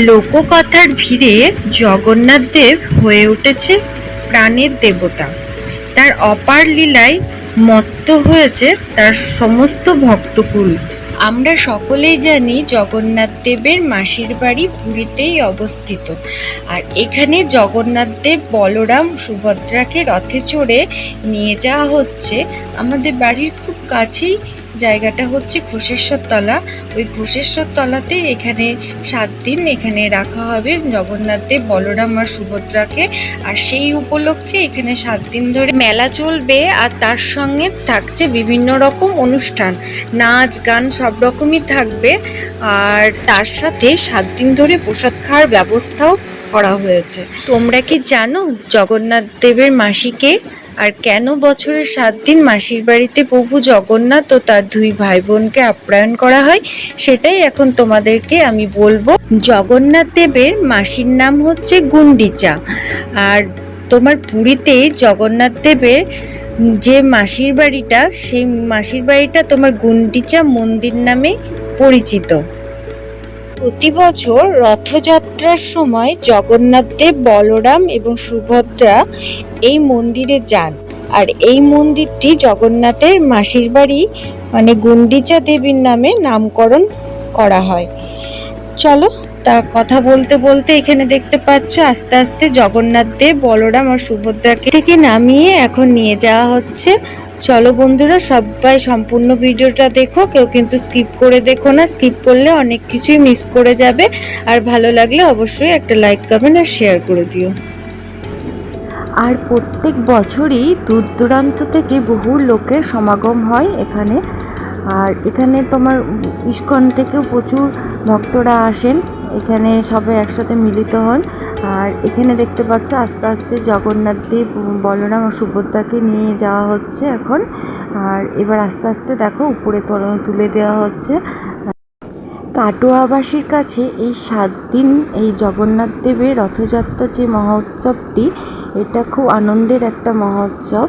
লোককথার ভিড়ে জগন্নাথ দেব হয়ে উঠেছে প্রাণের দেবতা। তার অপার লীলায় মত্ত হয়েছে তার সমস্ত ভক্তকুল। আমরা সকলেই জানি জগন্নাথ দেবের মাসির বাড়ি পুরীতেই অবস্থিত। আর এখানে জগন্নাথ দেব বলরাম সুভদ্রাকে রথে চড়ে নিয়ে যাওয়া হচ্ছে। আমাদের বাড়ির খুব কাছেই জায়গাটা হচ্ছে ঘোষেশ্বর তলা ওই ঘোষেশ্বর তলাতে এখানে সাত দিন এখানে রাখা হবে জগন্নাথ দেব, বলরাম আর সুভদ্রাকে। আর সেই উপলক্ষে এখানে সাত দিন ধরে মেলা চলবে আর তার সঙ্গে থাকছে বিভিন্ন রকম অনুষ্ঠান। নাচ, গান সব রকমই থাকবে। আর তার সাথে সাত দিন ধরে প্রসাদ খাওয়ার ব্যবস্থাও করা হয়েছে। তোমরা কি জানো জগন্নাথ দেবের মাসিকে? আর কেন বছরের সাত দিন মাসির বাড়িতে প্রভু জগন্নাথ ও তার দুই ভাই বোনকে আপ্যায়ন করা হয়, সেটাই এখন তোমাদেরকে আমি বলব। জগন্নাথ দেবের মাসির নাম হচ্ছে গুন্ডিচা। আর তোমার পুরীতে জগন্নাথ দেবের যে মাসির বাড়িটা, সেই মাসির বাড়িটা তোমার গুন্ডিচা মন্দির নামে পরিচিত। প্রতি বছর রথযাত্রার সময় জগন্নাথ দেব, বলরাম এবং সুভদ্রা এই মন্দিরে যান। আর এই মন্দিরটি জগন্নাথের মাসির বাড়ি মানে গুন্ডিচা দেবীর নামে নামকরণ করা হয়। চলো, তা কথা বলতে বলতে এখানে দেখতে পাচ্ছ আস্তে আস্তে জগন্নাথ দেব, বলরাম আর সুভদ্রাকে থেকে নামিয়ে এখন নিয়ে যাওয়া হচ্ছে চলো বন্ধুরা, সবাই সম্পূর্ণ ভিডিওটা দেখো। কেউ কিন্তু স্কিপ করে দেখো না। স্কিপ করলে অনেক কিছুই মিস করে যাবে। আর ভালো লাগলে অবশ্যই একটা লাইক কমেন্ট আর শেয়ার করে দিও। আর প্রত্যেক বছরই দূর দূরান্ত থেকে বহু লোকের সমাগম হয় এখানে। আর এখানে তোমার ইস্কন থেকেও প্রচুর ভক্তরা আসেন। এখানে সবাই একসাথে মিলিত হন। আর এখানে দেখতে পাচ্ছ আস্তে আস্তে জগন্নাথ দেব বলরাম আর সুভদ্রাকে নিয়ে যাওয়া হচ্ছে এখন। আর এবার আস্তে আস্তে দেখো উপরে তোলা- তুলে দেওয়া হচ্ছে। কাটোয়াবাসীর কাছে এই সাত দিন এই জগন্নাথ দেবের রথযাত্রা যে মহোৎসবটি, এটা খুব আনন্দের একটা মহোৎসব।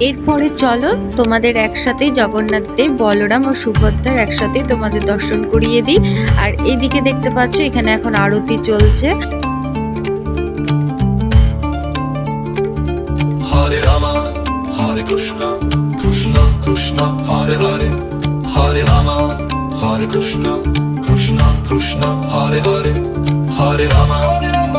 এরপরে চলো তোমাদের একসাথে জগন্নাথদের বলরাম ও সুভদ্রার একসাথে তোমাদের দর্শন করিয়ে দিই। আর এদিকে দেখতে পাচ্ছ, এখানে এখন আরতি চলছে। হরে রামা, হরে কৃষ্ণ কৃষ্ণ কৃষ্ণ, হরে হরে। হরে রামা, হরে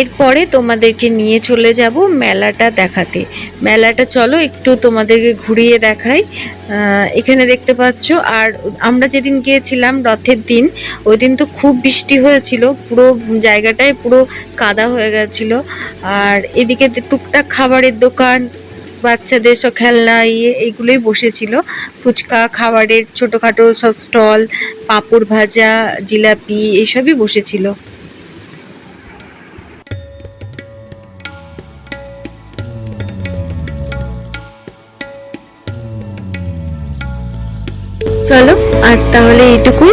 এরপরে তোমাদেরকে নিয়ে চলে যাব মেলাটা দেখাতে। মেলাটা চলো, একটু তোমাদেরকে ঘুরিয়ে দেখাই। এখানে দেখতে পাচ্ছ, আর আমরা যেদিন গিয়েছিলাম রথের দিন, ওই দিন তো খুব বৃষ্টি হয়েছিল, পুরো জায়গাটায় পুরো কাদা হয়ে গেছিল। আর এদিকে টুকটাক খাবারের দোকান, বাচ্চাদের সব খেলনা ইয়ে এইগুলোই বসেছিল। ফুচকা, খাবারের ছোটোখাটো সব স্টল, পাঁপড় ভাজা, জিলাপি, এইসবই বসেছিল। চলো, আজ তাহলে এইটুকু।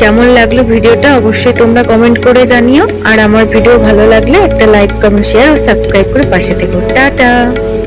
কেমন লাগল ভিডিওটা অবশ্যই তোমরা কমেন্ট করে জানিও। আর আমার ভিডিও ভালো লাগলে একটা লাইক কমেন্ট শেয়ার ও সাবস্ক্রাইব করে পাশে থেকো। টাটা!